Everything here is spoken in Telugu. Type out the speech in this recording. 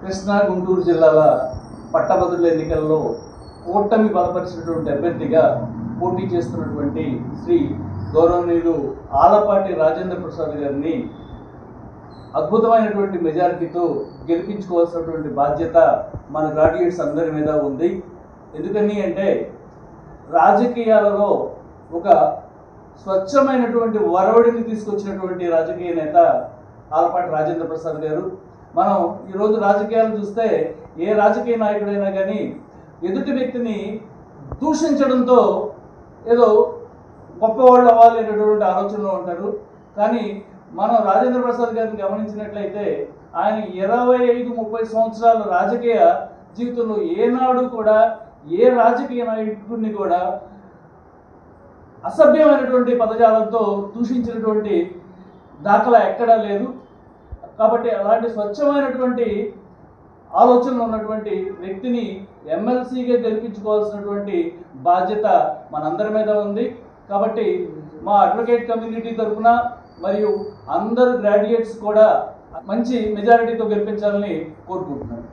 కృష్ణా గుంటూరు జిల్లాల పట్టభద్రుల ఎన్నికల్లో కూటమి బలపరిచినటువంటి అభ్యర్థిగా పోటీ చేస్తున్నటువంటి శ్రీ గౌరవనీయులు ఆలపాటి రాజేంద్ర ప్రసాద్ గారిని అద్భుతమైనటువంటి మెజారిటీతో గెలిపించుకోవాల్సినటువంటి బాధ్యత మన గ్రాడ్యుయేట్స్ అందరి మీద ఉంది. ఎందుకని అంటే రాజకీయాలలో ఒక స్వచ్ఛమైనటువంటి వరవడిని తీసుకొచ్చినటువంటి రాజకీయ నేత ఆలపాటి రాజేంద్ర ప్రసాద్ గారు మనం ఈరోజు రాజకీయాలు చూస్తే ఏ రాజకీయ నాయకుడైనా కానీ ఎదుటి వ్యక్తిని దూషించడంతో ఏదో గొప్పవాళ్ళు అవ్వాలి అనేటటువంటి ఆలోచనలో ఉంటారు. కానీ మనం రాజేంద్ర ప్రసాద్ గారిని గమనించినట్లయితే ఆయన ఇరవై ఐదు ముప్పై సంవత్సరాల రాజకీయ జీవితంలో ఏనాడు కూడా ఏ రాజకీయ నాయకుడిని కూడా అసభ్యమైనటువంటి పదజాలంతో దూషించినటువంటి దాఖలా ఎక్కడా లేదు. కాబట్టి అలాంటి స్వచ్ఛమైనటువంటి ఆలోచనలు ఉన్నటువంటి వ్యక్తిని ఎమ్మెల్సీగా గెలిపించుకోవాల్సినటువంటి బాధ్యత మనందరి మీద ఉంది. కాబట్టి మా అడ్వకేట్ కమ్యూనిటీ తరఫున మరియు అందరు గ్రాడ్యుయేట్స్ కూడా మంచి మెజారిటీతో గెలిపించాలని కోరుకుంటున్నాను.